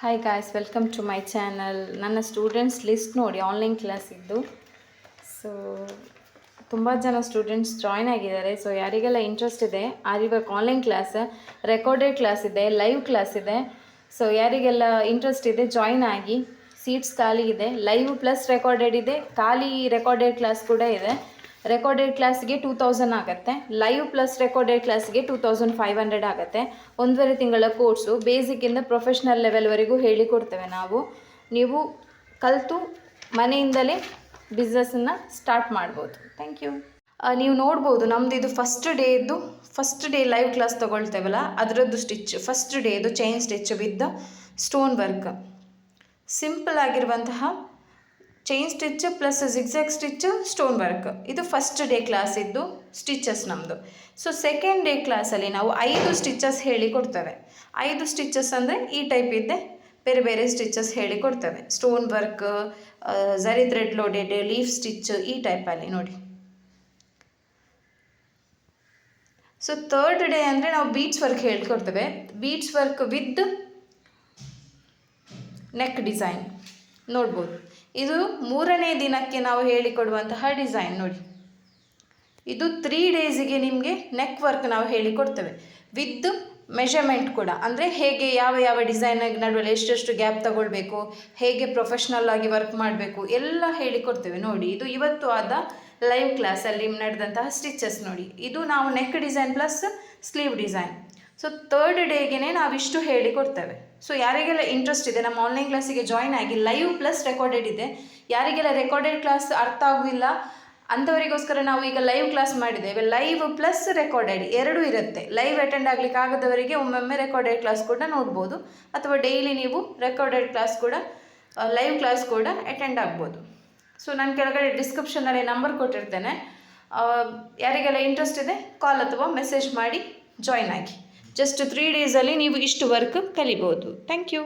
Hi guys welcome to my channel ನನ್ನ students list ನೋಡಿ online class ಇದ್ದು. So ತುಂಬ ಜನ ಸ್ಟೂಡೆಂಟ್ಸ್ ಜಾಯ್ನ್ ಆಗಿದ್ದಾರೆ. ಸೊ ಯಾರಿಗೆಲ್ಲ ಇಂಟ್ರೆಸ್ಟ್ ಇದೆ aari work online class recorded class ಇದೆ ಲೈವ್ ಕ್ಲಾಸ್ ಇದೆ. ಸೊ ಯಾರಿಗೆಲ್ಲ ಇಂಟ್ರೆಸ್ಟ್ ಇದೆ ಜಾಯ್ನ್ ಆಗಿ. ಸೀಟ್ಸ್ ಖಾಲಿ ಇದೆ ಲೈವ್ ಪ್ಲಸ್ ರೆಕಾರ್ಡೆಡ್ ಇದೆ, ಖಾಲಿ ರೆಕಾರ್ಡೆಡ್ ಕ್ಲಾಸ್ ಕೂಡ ಇದೆ. ರೆಕಾರ್ಡೆಡ್ ಕ್ಲಾಸ್ಗೆ ಟೂ ತೌಸಂಡ್ ಆಗುತ್ತೆ. ಲೈವ್ ಪ್ಲಸ್ ರೆಕಾರ್ಡೆಡ್ ಕ್ಲಾಸ್ಗೆ ಟೂ ತೌಸಂಡ್ ಫೈವ್ ಹಂಡ್ರೆಡ್ ಆಗುತ್ತೆ. ಒಂದೂವರೆ ತಿಂಗಳ ಕೋರ್ಸು ಬೇಸಿಕ್ಕಿಂದ ಪ್ರೊಫೆಷ್ನಲ್ ಲೆವೆಲ್ವರೆಗೂ ಹೇಳಿಕೊಡ್ತೇವೆ ನಾವು. ನೀವು ಕಲಿತು ಮನೆಯಿಂದಲೇ ಬಿಸ್ನೆಸ್ಸನ್ನು ಸ್ಟಾರ್ಟ್ ಮಾಡ್ಬೋದು. ಥ್ಯಾಂಕ್ ಯು ನೀವು ನೋಡ್ಬೋದು ನಮ್ಮದು ಇದು ಫಸ್ಟ್ ಡೇದು ಫಸ್ಟ್ ಡೇ ಲೈವ್ ಕ್ಲಾಸ್ ತೊಗೊಳ್ತೇವಲ್ಲ, ಅದರದ್ದು stitch first ಡೇದು chain stitch with stone work simple ಆಗಿರುವಂತಹ chain stitch plus zigzag stitch stone work ಇದು ಫಸ್ಟ್ ಡೇ ಕ್ಲಾಸ್ ಇದ್ದು ಸ್ಟಿಚಸ್ ನಮ್ಮದು ಸೊ ಸೆಕೆಂಡ್ ಡೇ ಕ್ಲಾಸಲ್ಲಿ ನಾವು ಐದು ಸ್ಟಿಚಸ್ ಹೇಳಿ ಕೊಡ್ತೇವೆ. ಐದು ಸ್ಟಿಚಸ್ ಅಂದರೆ ಈ ಟೈಪ್ ಇದ್ದೆ. ಬೇರೆ ಬೇರೆ ಸ್ಟಿಚಸ್ ಹೇಳಿ ಕೊಡ್ತೇವೆ. Stone work zari thread loaded leaf stitch ಈ ಟೈಪಲ್ಲಿ ನೋಡಿ. ಸೊ ಥರ್ಡ್ ಡೇ ಅಂದರೆ ನಾವು bead work ಹೇಳ್ಕೊಡ್ತೇವೆ bead work with neck design ನೋಡ್ಬೋದು. ಇದು ಮೂರನೇ ದಿನಕ್ಕೆ ನಾವು ಹೇಳಿಕೊಡುವಂತಹ ಡಿಸೈನ್ ನೋಡಿ. ಇದು ತ್ರೀ ಡೇಸಿಗೆ ನಿಮಗೆ ನೆಕ್ ವರ್ಕ್ ನಾವು ಹೇಳಿಕೊಡ್ತೇವೆ. ವಿತ್ ಮೆಷರ್ಮೆಂಟ್ ಕೂಡ. ಅಂದರೆ ಹೇಗೆ ಯಾವ ಯಾವ ಡಿಸೈನ್ ನಡುವಲ್ಲಿ ಎಷ್ಟೆಷ್ಟು ಗ್ಯಾಪ್ ತಗೊಳ್ಬೇಕು, ಹೇಗೆ ಪ್ರೊಫೆಷ್ನಲ್ ಆಗಿ ವರ್ಕ್ ಮಾಡಬೇಕು, ಎಲ್ಲ ಹೇಳಿಕೊಡ್ತೇವೆ ನೋಡಿ. ಇದು ಇವತ್ತು ಆದ ಲೈವ್ ಕ್ಲಾಸಲ್ಲಿ ನಡೆದಂತಹ ಸ್ಟಿಚಸ್ ನೋಡಿ. ಇದು ನಾವು neck design plus sleeve design so third ಡೇಗೆ ನಾವಿಷ್ಟು ಹೇಳಿ ಕೊಡ್ತೇವೆ. ಸೊ ಯಾರಿಗೆಲ್ಲ ಇಂಟ್ರೆಸ್ಟ್ ಇದೆ, ನಮ್ಮ ಆನ್ಲೈನ್ ಕ್ಲಾಸಿಗೆ ಜಾಯ್ನ್ ಆಗಿ ಲೈವ್ ಪ್ಲಸ್ ರೆಕಾರ್ಡೆಡ್ ಇದೆ. ಯಾರಿಗೆಲ್ಲ ರೆಕಾರ್ಡೆಡ್ ಕ್ಲಾಸ್ ಅರ್ಥ ಆಗುವುದಿಲ್ಲ ಅಂಥವರಿಗೋಸ್ಕರ ನಾವು ಈಗ ಲೈವ್ ಕ್ಲಾಸ್ ಮಾಡಿದ್ದೇವೆ. ಲೈವ್ ಪ್ಲಸ್ ರೆಕಾರ್ಡೆಡ್ ಎರಡೂ ಇರುತ್ತೆ. ಲೈವ್ ಅಟೆಂಡ್ ಆಗಲಿಕ್ಕೆ ಆಗದವರಿಗೆ ಒಮ್ಮೊಮ್ಮೆ ರೆಕಾರ್ಡೆಡ್ ಕ್ಲಾಸ್ ಕೂಡ ನೋಡ್ಬೋದು. ಅಥವಾ ಡೈಲಿ ನೀವು ರೆಕಾರ್ಡೆಡ್ ಕ್ಲಾಸ್ ಕೂಡ ಲೈವ್ ಕ್ಲಾಸ್ ಕೂಡ ಅಟೆಂಡ್ ಆಗ್ಬೋದು. ಸೊ ನಾನು ಕೆಳಗಡೆ ಡಿಸ್ಕ್ರಿಪ್ಷನಲ್ಲಿ ನಂಬರ್ ಕೊಟ್ಟಿರ್ತೇನೆ. ಯಾರಿಗೆಲ್ಲ ಇಂಟ್ರೆಸ್ಟ್ ಇದೆ ಕಾಲ್ ಅಥವಾ ಮೆಸೇಜ್ ಮಾಡಿ ಜಾಯ್ನ್ ಆಗಿ. ಜಸ್ಟ್ ತ್ರೀ ಡೇಸಲ್ಲಿ ನೀವು ಇಷ್ಟು ವರ್ಕ್ ಕಲಿಬೋದು. Thank you